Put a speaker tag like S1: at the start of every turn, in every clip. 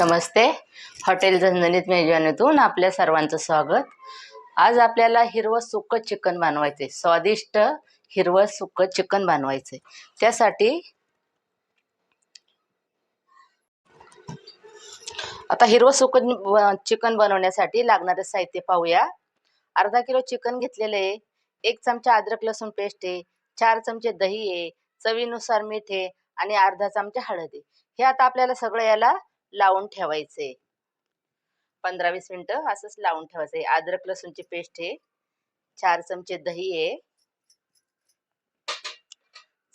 S1: नमस्ते. Hotel झणझणीत मेजवानीतून आपल्या सर्वांचं स्वागत. आज आपल्याला हिरवं सुक्कं चिकन बनवायचे स्वादिष्ट हिरवं सुक्कं चिकन बनवायचंय. त्यासाठी आता हिरवं सुक्कं चिकन बनवण्यासाठी लागणारे साहित्य पाहूया. अर्धा किलो चिकन घेतलेलं आहे. एक चमचा अद्रक लसूण पेस्ट आहे. चार चमचे दही आहे. चवीनुसार मीठ आहे. आणि अर्धा चमचा हळद आहे. हे आता आपल्याला सगळं याला लावून ठेवायचे. पंधरा वीस मिनटं असंच लावून ठेवायचंय अद्रक लसूणची पेस्ट आहे. चार चमचे दही आहे.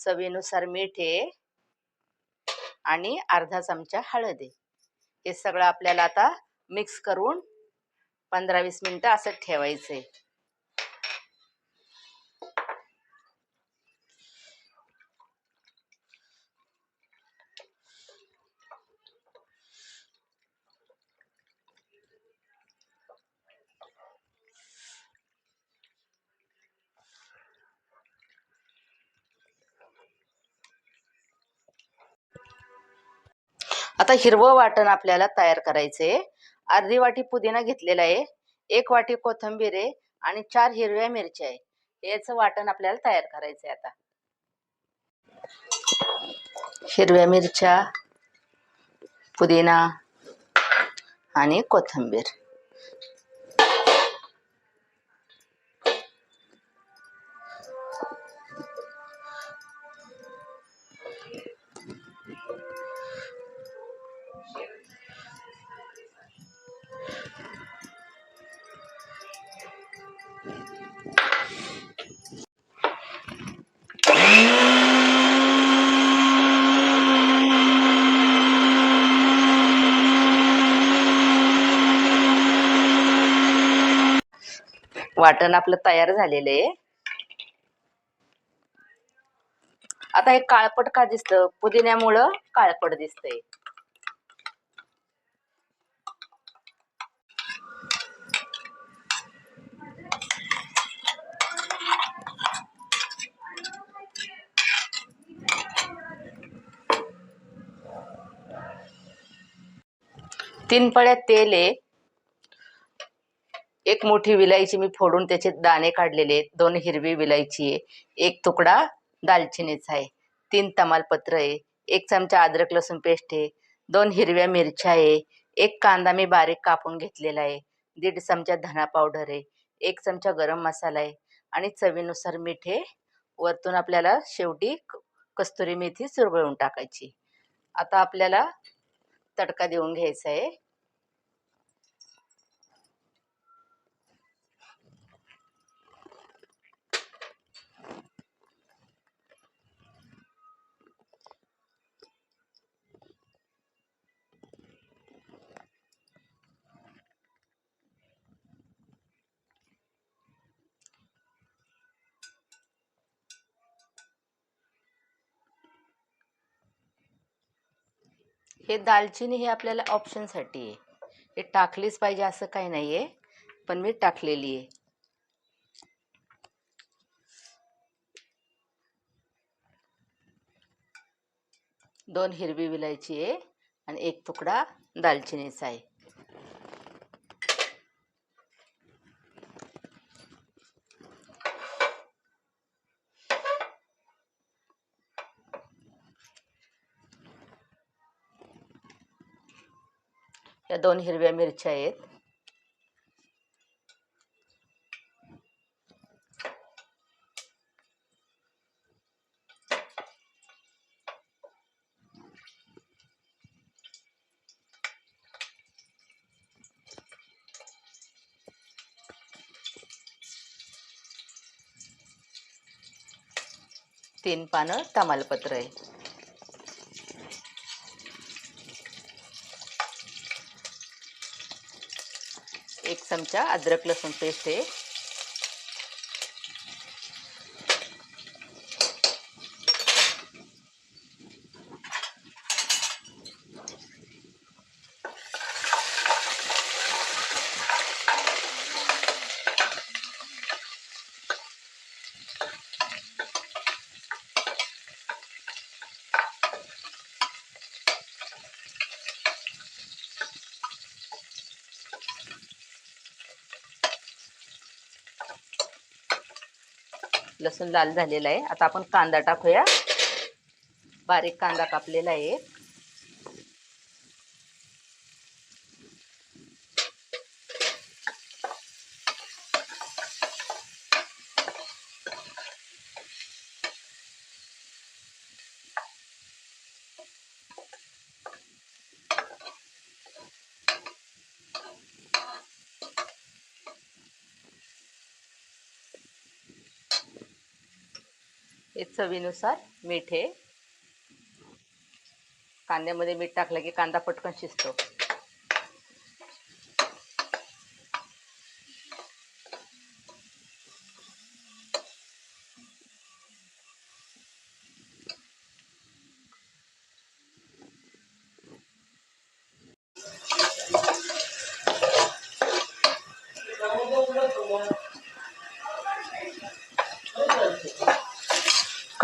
S1: चवीनुसार मीठ आहे. आणि अर्धा चमचा हळद आहे. हे सगळं आपल्याला आता मिक्स करून पंधरा वीस मिनटं असं ठेवायचंय. आता हिरवं वाटण आपल्याला तयार करायचंय. अर्धी वाटी पुदिना घेतलेला आहे. एक वाटी कोथिंबीर आहे आणि चार हिरव्या मिरच्या आहे. याचं वाटण आपल्याला तयार करायचंय आता. हिरव्या मिरच्या पुदिना आणि कोथिंबीर. वाटण आपलं तयार झालेलं आहे. आता हे काळपट का दिसतं? पुदिन्यामुळं काळपट दिसतंय. तीन पळ्या तेल आहे. एक मोठी विलायची मी फोडून त्याचे दाणे काढलेले आहेत. दोन हिरवी विलायची आहे. एक तुकडा दालचिनीचा आहे. तीन तमालपत्र आहे. एक चमचा अद्रक लसूण पेस्ट आहे. दोन हिरव्या मिरच्या आहे. एक कांदा मी बारीक कापून घेतलेला आहे. दीड चमचा धना पावडर आहे. एक चमचा गरम मसाला आहे. आणि चवीनुसार मीठ आहे वरतून आपल्याला शेवटी क- कस्तुरी मेथी सुरवळून टाकायची. आता आपल्याला तडका देऊन घ्यायचा आहे. हे दालचिनी हे आपल्याला ऑप्शनसाठी आहे. हे टाकलीच पाहिजे असं काही नाही आहे पण मी टाकलेली आहे. दोन हिरवी विलायची आहे आणि एक तुकडा दालचिनीचा आहे. या दोन हिरव्या मिरच्या आहेत. तीन पानं तमालपत्र आहे. चमचा अद्रक लसूण पेस्ट आहे लसूण लाल झालेला आहे. आता आपण कांदा टाकूया. बारीक कांदा कापलेला आहे. हे चवीनुसार मीठ हे कांद्यामध्ये मीठ टाकलं की कांदा पटकन शिजतो.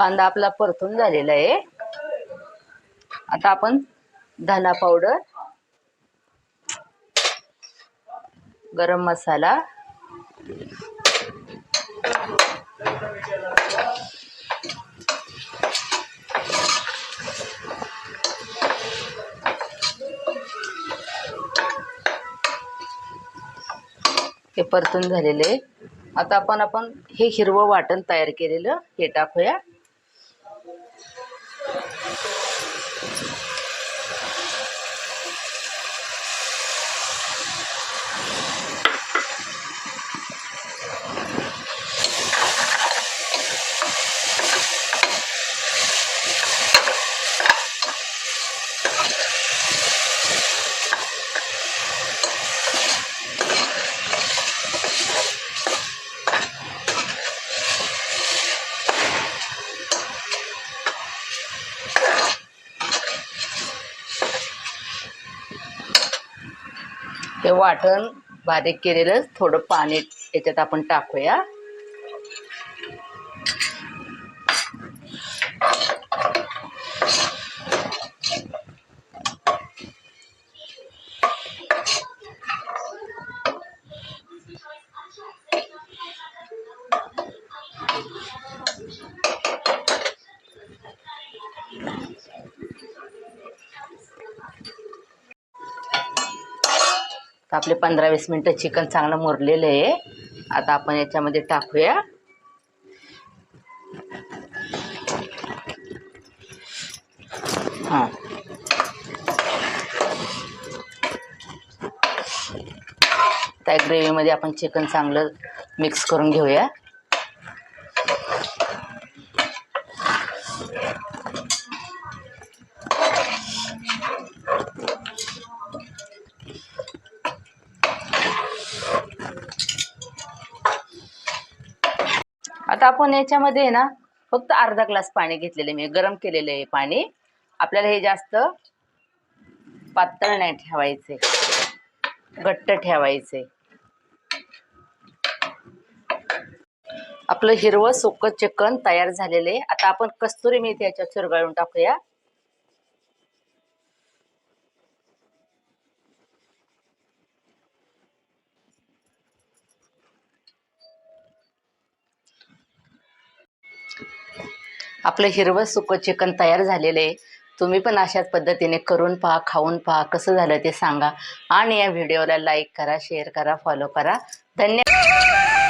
S1: कांदा आपला परतून झालेला आहे आता आपण धना पावडर गरम मसाला हे परतून झालेले आहे. आता आपण आपण हे हिरवं वाटण तयार केलेलं हे टाकूया Thank you. ते वाटण बारीक केलेलं थोडं पाणी याच्यात आपण टाकूया. आपले पंधरा वीस मिनटं चिकन चांगलं मुरलेलं आहे. आता आपण याच्यामध्ये टाकूया. हां. त्या ग्रेव्हीमध्ये आपण चिकन चांगलं मिक्स करून घेऊया. आता आपण याच्यामध्ये ना फक्त अर्धा ग्लास पाणी घेतलेले मी. गरम केलेलं आहे पाणी. आपल्याला हे जास्त पातळ नाही ठेवायचे. घट्ट ठेवायचे. आपलं हिरवं सुकं चिकन तयार झालेलं. आहे आता आपण कस्तुरी मेथी याच्यात चुरगाळून टाकूया. आपलं हिरवं सुकं चिकन तयार झालेलं आहे. तुम्ही पण अशाच पद्धतीने करून पहा खाऊन पहा कसं झालं ते सांगा. आणि या व्हिडिओला लाईक करा शेअर करा फॉलो करा. धन्यवाद.